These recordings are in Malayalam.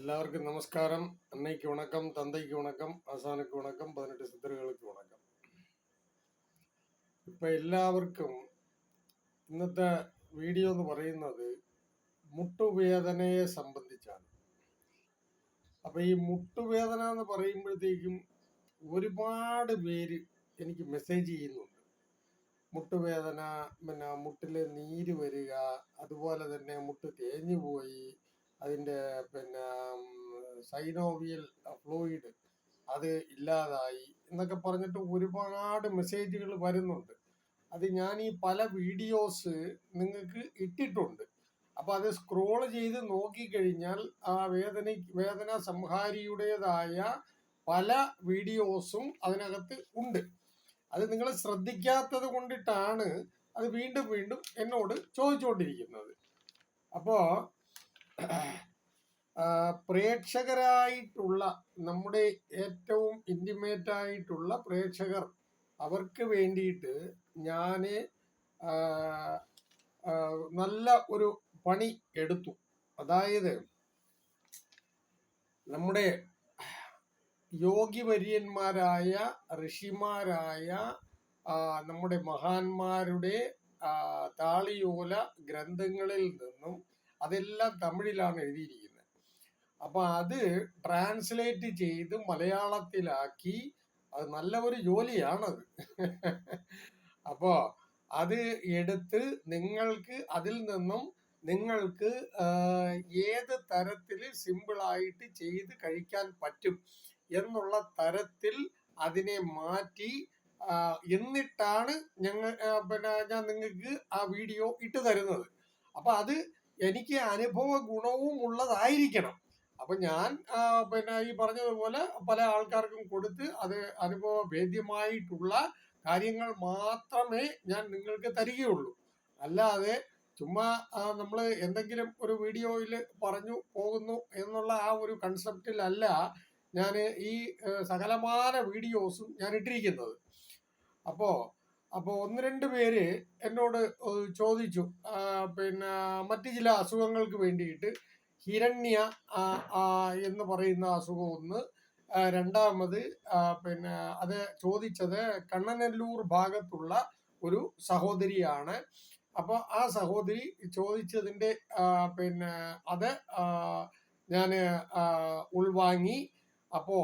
எல்லாருக்கும் நமஸ்காரம் அன்னைக்கு வணக்கம் தந்தைக்கு வணக்கம் ஆசானுக்கு வணக்கம் പതിനെട്ട് സിദ്ധറുകൾക്ക് വണക്കം ഇപ്പൊ എല്ലാവർക്കും ഇന്നത്തെ വീഡിയോ എന്ന് പറയുന്നത് മുട്ടുവേദനയെ സംബന്ധിച്ചാണ് അപ്പൊ ഈ മുട്ടുവേദന എന്ന് പറയുമ്പോഴത്തേക്കും ഒരുപാട് പേര് എനിക്ക് മെസ്സേജ് ചെയ്യുന്നുണ്ട് മുട്ടുവേദന പിന്നെ മുട്ടില് നീര് വരിക അതുപോലെ തന്നെ മുട്ട് തേഞ്ഞു പോയി അതിന്റെ പിന്നെ സൈനോവിയൽ ഫ്ലൂയിഡ് അത് ഇല്ലാതായി എന്നൊക്കെ പറഞ്ഞിട്ട് ഒരുപാട് മെസ്സേജുകൾ വരുന്നുണ്ട്. അത് ഞാൻ ഈ പല വീഡിയോസ് നിങ്ങൾക്ക് ഇട്ടിട്ടുണ്ട്. അപ്പോൾ അത് സ്ക്രോൾ ചെയ്ത് നോക്കിക്കഴിഞ്ഞാൽ ആ വേദന വേദന സംഹാരിയുടേതായ പല വീഡിയോസും അതിനകത്ത് ഉണ്ട്. അത് നിങ്ങൾ ശ്രദ്ധിക്കാത്തത് കൊണ്ടിട്ടാണ് അത് വീണ്ടും വീണ്ടും എന്നോട് ചോദിച്ചുകൊണ്ടിരിക്കുന്നത്. അപ്പോ ആ, പ്രേക്ഷകരായിട്ടുള്ള നമ്മുടെ ഏറ്റവും ഇന്റിമേറ്റ് ആയിട്ടുള്ള പ്രേക്ഷകർ അവർക്ക് വേണ്ടിയിട്ട് ഞാൻ നല്ല ഒരു പണി എടുത്തു. അതായത് നമ്മുടെ യോഗിവര്യന്മാരായ ഋഷിമാരായ നമ്മുടെ മഹാന്മാരുടെ താളിയോല ഗ്രന്ഥങ്ങളിൽ നിന്നും അതെല്ലാം തമിഴിലാണ് എഴുതിയിരിക്കുന്നത്. അപ്പൊ അത് ട്രാൻസ്ലേറ്റ് ചെയ്ത് മലയാളത്തിലാക്കി അത് നല്ല ഒരു ജോലിയാണത്. അപ്പോ അത് എടുത്ത് നിങ്ങൾക്ക് അതിൽ നിന്നും നിങ്ങൾക്ക് ഏത് തരത്തിൽ സിമ്പിളായിട്ട് ചെയ്ത് കഴിക്കാൻ പറ്റും എന്നുള്ള തരത്തിൽ അതിനെ മാറ്റി എന്നിട്ടാണ് ഞങ്ങൾ പിന്നെ ഞാൻ നിങ്ങൾക്ക് ആ വീഡിയോ ഇട്ട് തരുന്നത്. അപ്പൊ അത് എനിക്ക് അനുഭവ ഗുണവും ഉള്ളതായിരിക്കണം. അപ്പൊ ഞാൻ പിന്നെ ഈ പറഞ്ഞതുപോലെ പല ആൾക്കാർക്കും കൊടുത്ത് അത് അനുഭവ ഭേദ്യമായിട്ടുള്ള കാര്യങ്ങൾ മാത്രമേ ഞാൻ നിങ്ങൾക്ക് തരികയുള്ളൂ. അല്ലാതെ ചുമ്മാ നമ്മൾ എന്തെങ്കിലും ഒരു വീഡിയോയിൽ പറഞ്ഞു പോകുന്നു എന്നുള്ള ആ ഒരു കൺസെപ്റ്റിലല്ല ഞാൻ ഈ സകലമായ വീഡിയോസും ഞാൻ ഇട്ടിരിക്കുന്നത്. അപ്പോ അപ്പോ ഒന്ന് രണ്ട് പേര് എന്നോട് ചോദിച്ചു. പിന്നെ മറ്റു ചില അസുഖങ്ങൾക്ക് വേണ്ടിയിട്ട് ഹിരണ്യ എന്ന് പറയുന്ന അസുഖം ഒന്ന് രണ്ടാമത് പിന്നെ അത് ചോദിച്ചത് കണ്ണനല്ലൂർ ഭാഗത്തുള്ള ഒരു സഹോദരിയാണ്. അപ്പോൾ ആ സഹോദരി ചോദിച്ചതിന്റെ പിന്നെ അത് ഞാൻ ഉൾവാങ്ങി. അപ്പോ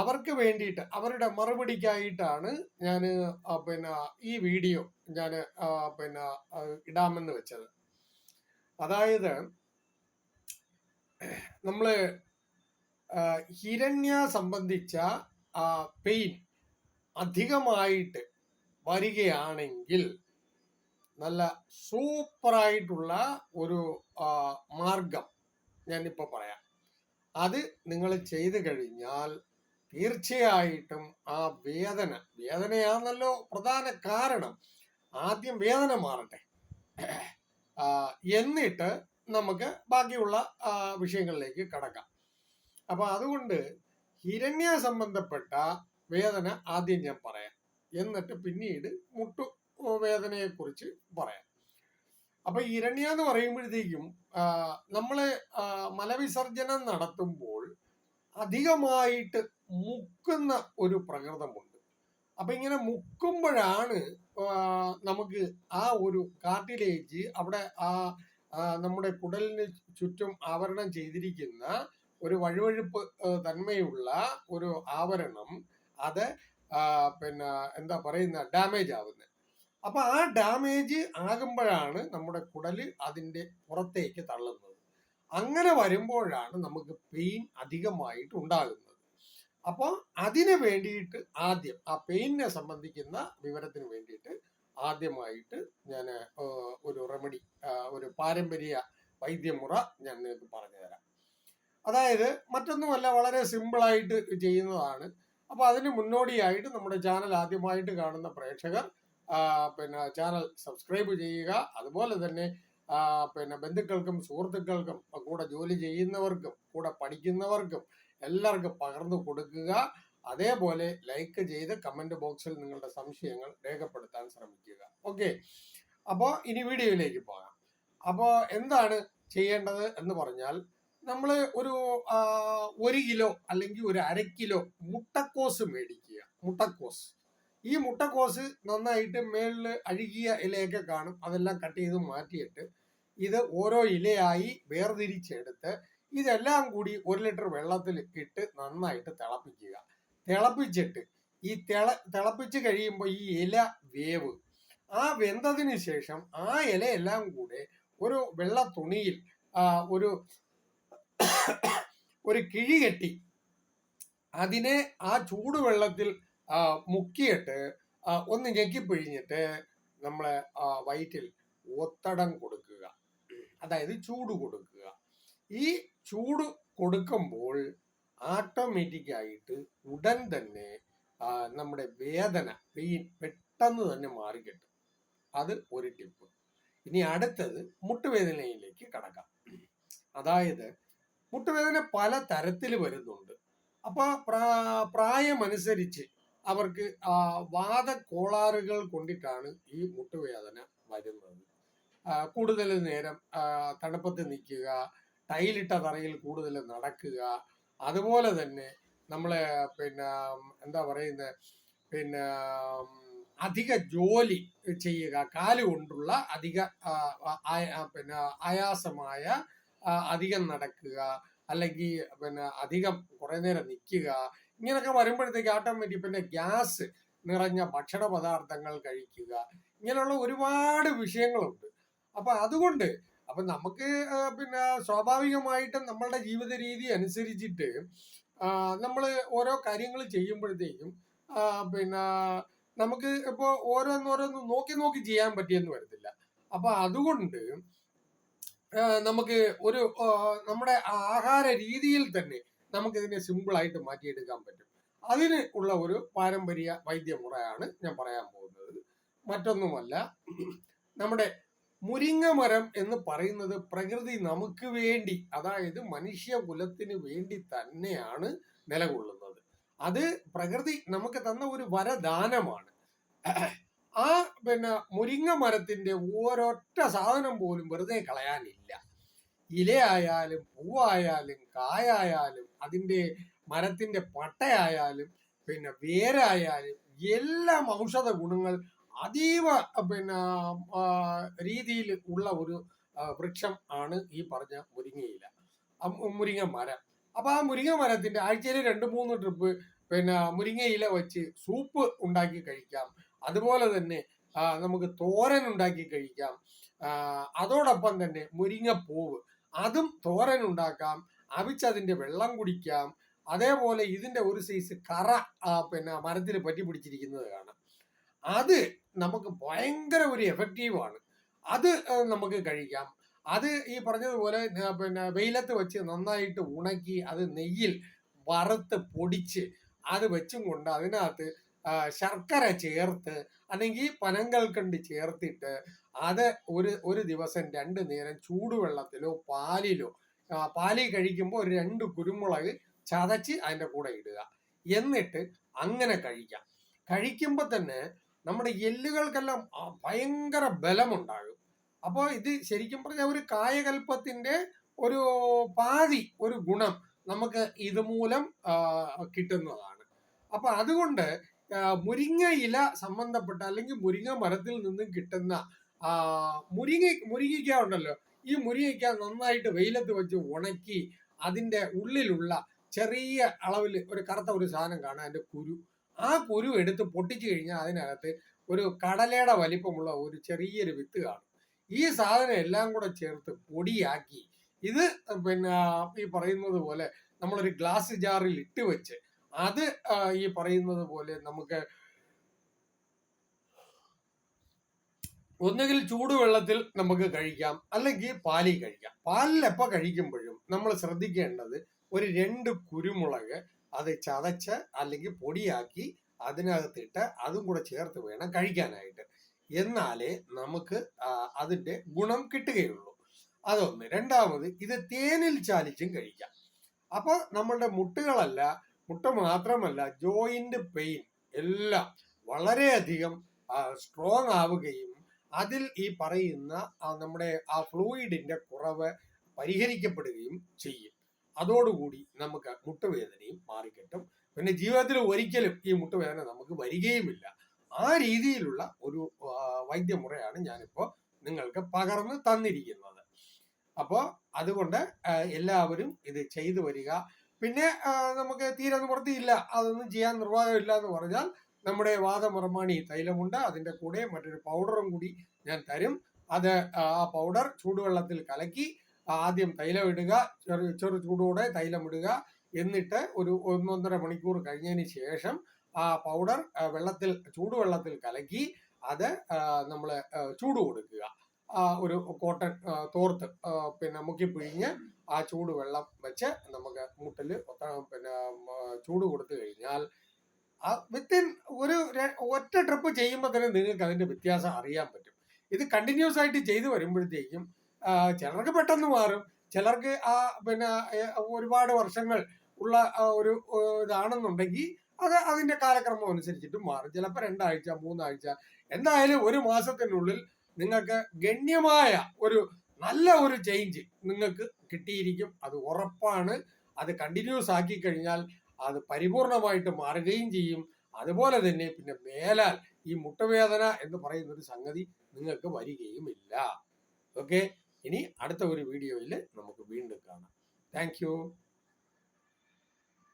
അവർക്ക് വേണ്ടിയിട്ട് അവരുടെ മറുപടിക്കായിട്ടാണ് ഞാൻ പിന്നെ ഈ വീഡിയോ ഞാൻ പിന്നെ ഇടാമെന്ന് വെച്ചത്. അതായത് നമ്മൾ ഹിരണ്യ സംബന്ധിച്ച പെയിൻ അധികമായിട്ട് വരികയാണെങ്കിൽ നല്ല സൂപ്പറായിട്ടുള്ള ഒരു മാർഗം ഞാനിപ്പോ പറയാം. അത് നിങ്ങൾ ചെയ്തു കഴിഞ്ഞാൽ തീർച്ചയായിട്ടും ആ വേദന വേദനയാണല്ലോ പ്രധാന കാരണം. ആദ്യം വേദന മാറട്ടെ. എന്നിട്ട് നമുക്ക് ബാക്കിയുള്ള വിഷയങ്ങളിലേക്ക് കടക്കാം. അപ്പൊ അതുകൊണ്ട് ഹിരണ്യ സംബന്ധപ്പെട്ട വേദന ആദ്യം ഞാൻ പറയാം. എന്നിട്ട് പിന്നീട് മുട്ടു വേദനയെ കുറിച്ച് പറയാം. അപ്പൊ ഇരണ്യ എന്ന് പറയുമ്പോഴത്തേക്കും നമ്മൾ മലവിസർജനം നടത്തുമ്പോൾ അധികമായിട്ട് മുക്കുന്ന ഒരു പ്രകൃതമുണ്ട്. അപ്പൊ ഇങ്ങനെ മുക്കുമ്പോഴാണ് നമുക്ക് ആ ഒരു കാർട്ടിലേജ് അവിടെ ആ നമ്മുടെ കുടലിന് ചുറ്റും ആവരണം ചെയ്തിരിക്കുന്ന ഒരു വഴുവഴുപ്പ് തന്മയുള്ള ഒരു ആവരണം അത് പിന്നെ എന്താ പറയുന്ന ഡാമേജ് ആവുന്നത്. അപ്പൊ ആ ഡാമേജ് ആകുമ്പോഴാണ് നമ്മുടെ കുടൽ അതിന്റെ പുറത്തേക്ക് തള്ളുന്നത്. അങ്ങനെ വരുമ്പോഴാണ് നമുക്ക് പെയിൻ അധികമായിട്ട് ഉണ്ടാകുന്നത്. അപ്പോൾ അതിന് വേണ്ടിയിട്ട് ആദ്യം ആ പെയിനെ സംബന്ധിക്കുന്ന വിവരത്തിന് വേണ്ടിയിട്ട് ആദ്യമായിട്ട് ഞാൻ ഒരു റെമഡി ഒരു പാരമ്പര്യ വൈദ്യമുറ ഞാൻ നിങ്ങൾക്ക് പറഞ്ഞു തരാം. അതായത് മറ്റൊന്നുമല്ല വളരെ സിമ്പിളായിട്ട് ചെയ്യുന്നതാണ്. അപ്പോൾ അതിന് മുന്നോടിയായിട്ട് നമ്മുടെ ചാനൽ ആദ്യമായിട്ട് കാണുന്ന പ്രേക്ഷകർ പിന്നെ ചാനൽ സബ്സ്ക്രൈബ് ചെയ്യുക. അതുപോലെ തന്നെ പിന്നെ ബന്ധുക്കൾക്കും സുഹൃത്തുക്കൾക്കും കൂടെ ജോലി ചെയ്യുന്നവർക്കും കൂടെ പഠിക്കുന്നവർക്കും എല്ലാവർക്കും പകർന്നു കൊടുക്കുക. അതേപോലെ ലൈക്ക് ചെയ്ത് കമന്റ് ബോക്സിൽ നിങ്ങളുടെ സംശയങ്ങൾ രേഖപ്പെടുത്താൻ ശ്രമിക്കുക. ഓക്കെ അപ്പോൾ ഇനി വീഡിയോയിലേക്ക് പോകാം. അപ്പോൾ എന്താണ് ചെയ്യേണ്ടത് എന്ന് പറഞ്ഞാൽ നമ്മൾ ഒരു ഒരു കിലോ അല്ലെങ്കിൽ ഒരു അര കിലോ മുട്ടക്കോസ് മേടിക്കുക. മുട്ടക്കോസ്. ഈ മുട്ടക്കോസ് നന്നായിട്ട് മേളിൽ അഴുകിയ ഇലയൊക്കെ കാണും. അതെല്ലാം കട്ട് ചെയ്ത് മാറ്റിയിട്ട് ഇത് ഓരോ ഇലയായി വേർതിരിച്ചെടുത്ത് ഇതെല്ലാം കൂടി ഒരു ലിറ്റർ വെള്ളത്തിൽ ഇട്ട് നന്നായിട്ട് തിളപ്പിക്കുക. തിളപ്പിച്ചിട്ട് ഈ തിള തിളപ്പിച്ച് കഴിയുമ്പോൾ ഈ ഇല വേവ്. ആ വെന്തതിന് ശേഷം ആ ഇലയെല്ലാം കൂടെ ഒരു വെള്ള തുണിയിൽ ഒരു ഒരു കിഴി കെട്ടി അതിനെ ആ ചൂടുവെള്ളത്തിൽ മുക്കിയിട്ട് ഒന്ന് ഞെക്കിപ്പിഴിഞ്ഞിട്ട് നമ്മളെ ആ, വയറ്റിൽ ഒത്തടം കൊടുക്കുക. അതായത് ചൂട് കൊടുക്കുക. ഈ ചൂട് കൊടുക്കുമ്പോൾ ഓട്ടോമാറ്റിക് ആയിട്ട് ഉടൻ തന്നെ നമ്മുടെ വേദന പെയിൻ പെട്ടെന്ന് തന്നെ മാറിക്കിട്ടും. അത് ഒരു ടിപ്പ് ഇനി അടുത്തത് മുട്ടുവേദനയിലേക്ക് കടക്കാം. അതായത് മുട്ടുവേദന പല തരത്തിൽ വരുന്നുണ്ട്. അപ്പൊ പ്രാ- പ്രായമനുസരിച്ച് അവർക്ക് വാദക്കോളാറുകൾ കൊണ്ടിട്ടാണ് ഈ മുട്ടുവേദന വരുന്നത്. കൂടുതൽ നേരം തണുപ്പത്ത് നിൽക്കുക ടൈലിട്ട തറയിൽ കൂടുതൽ നടക്കുക. അതുപോലെ തന്നെ നമ്മളെ പിന്നെ എന്താ പറയുന്നത് പിന്നെ അധിക ജോലി ചെയ്യുക കാൽ കൊണ്ടുള്ള അധിക പിന്നെ ആയാസമായ അധികം നടക്കുക അല്ലെങ്കിൽ പിന്നെ അധികം കുറേ നേരം നിൽക്കുക ഇങ്ങനെയൊക്കെ വരുമ്പോഴത്തേക്ക് ഓട്ടോമാറ്റിക് പിന്നെ ഗ്യാസ് നിറഞ്ഞ ഭക്ഷണ പദാർത്ഥങ്ങൾ കഴിക്കുക ഇങ്ങനെയുള്ള ഒരുപാട് വിഷയങ്ങളുണ്ട്. അപ്പൊ അതുകൊണ്ട് അപ്പൊ നമുക്ക് പിന്നെ സ്വാഭാവികമായിട്ടും നമ്മളുടെ ജീവിത രീതി അനുസരിച്ചിട്ട് നമ്മൾ ഓരോ കാര്യങ്ങൾ ചെയ്യുമ്പോഴത്തേക്കും പിന്നെ നമുക്ക് ഇപ്പോൾ ഓരോന്നോരോന്ന് നോക്കി നോക്കി ചെയ്യാൻ പറ്റിയെന്ന് വരത്തില്ല. അപ്പൊ അതുകൊണ്ട് നമുക്ക് ഒരു നമ്മുടെ ആഹാര രീതിയിൽ തന്നെ നമുക്കിതിനെ സിമ്പിൾ ആയിട്ട് മാറ്റിയെടുക്കാൻ പറ്റും. അതിന് ഉള്ള ഒരു പാരമ്പര്യ വൈദ്യമുറയാണ് ഞാൻ പറയാൻ പോകുന്നത്. മറ്റൊന്നുമല്ല നമ്മുടെ മുരിങ്ങ മരം എന്ന് പറയുന്നത് പ്രകൃതി നമുക്ക് വേണ്ടി അതായത് മനുഷ്യകുലത്തിന് വേണ്ടി തന്നെയാണ് നിലകൊള്ളുന്നത്. അത് പ്രകൃതി നമുക്ക് തന്ന ഒരു വരദാനമാണ്. ആ പിന്നെ മുരിങ്ങ മരത്തിന്റെ ഒരൊറ്റ സാധനം പോലും വെറുതെ കളയാനില്ല. ഇലയായാലും പൂവായാലും കായായാലും അതിന്റെ മരത്തിന്റെ പട്ടയായാലും പിന്നെ വേരായാലും എല്ലാം ഔഷധ ഗുണങ്ങൾ അതീവ പിന്നെ രീതിയിൽ ഉള്ള ഒരു വൃക്ഷം ആണ് ഈ പറഞ്ഞ മുരിങ്ങയില. മുരിങ്ങ മരം. അപ്പൊ ആ മുരിങ്ങ മരത്തിന്റെ ആഴ്ചയിൽ രണ്ട് മൂന്ന് ട്രിപ്പ് പിന്നെ മുരിങ്ങയില വെച്ച് സൂപ്പ് ഉണ്ടാക്കി കഴിക്കാം. അതുപോലെ തന്നെ നമുക്ക് തോരൻ ഉണ്ടാക്കി കഴിക്കാം. അതോടൊപ്പം തന്നെ മുരിങ്ങപ്പൂവ്. അതും തോരൻ ഉണ്ടാക്കാം. അവിച്ചതിന്റെ വെള്ളം കുടിക്കാം. അതേപോലെ ഇതിന്റെ ഒരു സൈസ് കറ പിന്നെ മരത്തിൽ പറ്റി പിടിച്ചിരിക്കുന്നത് കാണാം. അത് നമുക്ക് ഭയങ്കര ഒരു എഫക്റ്റീവാണ് അത് നമുക്ക് കഴിക്കാം. അത് ഈ പറഞ്ഞതുപോലെ പിന്നെ വെയിലത്ത് വെച്ച് നന്നായിട്ട് ഉണക്കി അത് നെയ്യിൽ വറുത്ത് പൊടിച്ച് അത് വെച്ചും കൊണ്ട് അതിനകത്ത് ശർക്കര ചേർത്ത് അല്ലെങ്കിൽ പനങ്കൽക്കണ്ട് ചേർത്തിട്ട് അത് ഒരു ഒരു ദിവസം രണ്ട് നേരം ചൂടുവെള്ളത്തിലോ പാലിലോ പാലിൽ കഴിക്കുമ്പോൾ ഒരു രണ്ട് കുരുമുളക് ചതച്ച് അതിന്റെ കൂടെ ഇടുക. എന്നിട്ട് അങ്ങനെ കഴിക്കാം. കഴിക്കുമ്പോൾ തന്നെ നമ്മുടെ എല്ലുകൾക്കെല്ലാം ഭയങ്കര ബലമുണ്ടാകും. അപ്പോൾ ഇത് ശരിക്കും പറഞ്ഞാൽ ഒരു കായകൽപ്പത്തിന്റെ ഒരു പാതി ഒരു ഗുണം നമുക്ക് ഇതുമൂലം കിട്ടുന്നതാണ്. അപ്പൊ അതുകൊണ്ട് മുരിങ്ങ ഇല സംബന്ധപ്പെട്ട അല്ലെങ്കിൽ മുരിങ്ങ മരത്തിൽ നിന്നും കിട്ടുന്ന മുരിങ്ങ മുരിങ്ങയ്ക്ക ഉണ്ടല്ലോ. ഈ മുരിങ്ങയ്ക്ക നന്നായിട്ട് വെയിലത്ത് വെച്ച് ഉണക്കി അതിന്റെ ഉള്ളിലുള്ള ചെറിയ അളവിൽ ഒരു കറുത്ത ഒരു സാധനം കാണാം. അതിന്റെ കുരു. ആ കുരു എടുത്ത് പൊട്ടിച്ചു കഴിഞ്ഞാൽ അതിനകത്ത് ഒരു കടലയുടെ വലിപ്പമുള്ള ഒരു ചെറിയൊരു വിത്ത് കാണും. ഈ സാധനം എല്ലാം കൂടെ ചേർത്ത് പൊടിയാക്കി ഇത് പിന്നെ ഈ പറയുന്നത് പോലെ നമ്മളൊരു ഗ്ലാസ് ജാറിൽ ഇട്ട് വെച്ച് അത് ഈ പറയുന്നത് പോലെ നമുക്ക് ഒന്നുകിൽ ചൂടുവെള്ളത്തിൽ നമുക്ക് കഴിക്കാം അല്ലെങ്കിൽ പാലിൽ കഴിക്കാം. പാലിൽ എപ്പോൾ കഴിക്കുമ്പോഴും നമ്മൾ ശ്രദ്ധിക്കേണ്ടത് ഒരു രണ്ട് കുരുമുളക് അത് ചതച്ച് അല്ലെങ്കിൽ പൊടിയാക്കി അതിനകത്തിട്ട് അതും കൂടെ ചേർത്ത് വേണം കഴിക്കാനായിട്ട്. എന്നാലേ നമുക്ക് അതിന്റെ ഗുണം കിട്ടുകയുള്ളൂ. അതൊന്ന്. രണ്ടാമത് ഇത് തേനിൽ ചാലിച്ചും കഴിക്കാം. അപ്പോൾ നമ്മളുടെ മുട്ടുകളല്ല മുട്ട മാത്രമല്ല ജോയിന്റ് പെയിൻ എല്ലാം വളരെയധികം സ്ട്രോങ് ആവുകയും അതിൽ ഈ പറയുന്ന നമ്മുടെ ആ ഫ്ലൂയിഡിന്റെ കുറവ് പരിഹരിക്കപ്പെടുകയും ചെയ്യും. അതോടുകൂടി നമുക്ക് മുട്ടുവേദനയും മാറിക്കിട്ടും. പിന്നെ ജീവിതത്തിൽ ഒരിക്കലും ഈ മുട്ടുവേദന നമുക്ക് വരികയുമില്ല. ആ രീതിയിലുള്ള ഒരു വൈദ്യമുറയാണ് ഞാനിപ്പോൾ നിങ്ങൾക്ക് പകർന്ന് തന്നിരിക്കുന്നത്. അപ്പോൾ അതുകൊണ്ട് എല്ലാവരും ഇത് ചെയ്തു വരിക. പിന്നെ നമുക്ക് തീരെ നിവൃത്തിയില്ല. അതൊന്നും ചെയ്യാൻ നിർവാഹമില്ല എന്ന് പറഞ്ഞാൽ നമ്മുടെ വാദമുറമാണി തൈലമുണ്ട്. അതിന്റെ കൂടെ മറ്റൊരു പൗഡറും കൂടി ഞാൻ തരും. അത് ആ പൗഡർ ചൂടുവെള്ളത്തിൽ കലക്കി ആദ്യം തൈലം ഇടുക ചെറു ചെറു ചൂടോടെ തൈലം ഇടുക. എന്നിട്ട് ഒരു ഒന്നൊന്നര മണിക്കൂർ കഴിഞ്ഞതിന് ശേഷം ആ പൗഡർ വെള്ളത്തിൽ ചൂടുവെള്ളത്തിൽ കലക്കി അത് നമ്മൾ ചൂട് കൊടുക്കുക. ഒരു കോട്ടൺ തോർത്ത് പിന്നെ മുക്കി പിഴിഞ്ഞ് ആ ചൂട് വെള്ളം വെച്ച് നമുക്ക് മുട്ടിൽ പിന്നെ ചൂട് കൊടുത്തു കഴിഞ്ഞാൽ ആ വിത്തിൻ ഒരു ഒറ്റ ട്രിപ്പ് ചെയ്യുമ്പോൾ തന്നെ നിങ്ങൾക്ക് അതിന്റെ വ്യത്യാസം അറിയാൻ പറ്റും. ഇത് കണ്ടിന്യൂസ് ആയിട്ട് ചെയ്തു വരുമ്പോഴത്തേക്കും ചിലർക്ക് പെട്ടെന്ന് മാറും. ചിലർക്ക് ആ പിന്നെ ഒരുപാട് വർഷങ്ങൾ ഉള്ള ഒരു ഇതാണെന്നുണ്ടെങ്കിൽ അത് അതിന്റെ കാലക്രമം അനുസരിച്ചിട്ട് മാറും. ചിലപ്പോൾ രണ്ടാഴ്ച മൂന്നാഴ്ച എന്തായാലും ഒരു മാസത്തിനുള്ളിൽ നിങ്ങൾക്ക് ഗണ്യമായ ഒരു നല്ല ഒരു ചേഞ്ച് നിങ്ങൾക്ക് കിട്ടിയിരിക്കും. അത് ഉറപ്പാണ്. അത് കണ്ടിന്യൂസ് ആക്കി കഴിഞ്ഞാൽ അത് പരിപൂർണമായിട്ട് മാറുകയും ചെയ്യും. അതുപോലെ തന്നെ പിന്നെ മേലാൽ ഈ മുട്ടുവേദന എന്ന് പറയുന്ന ഒരു സംഗതി നിങ്ങൾക്ക് വരികയുമില്ല. ഓക്കെ ഇനി അടുത്ത ഒരു വീഡിയോയിൽ നമുക്ക് വീണ്ടും കാണാം. താങ്ക്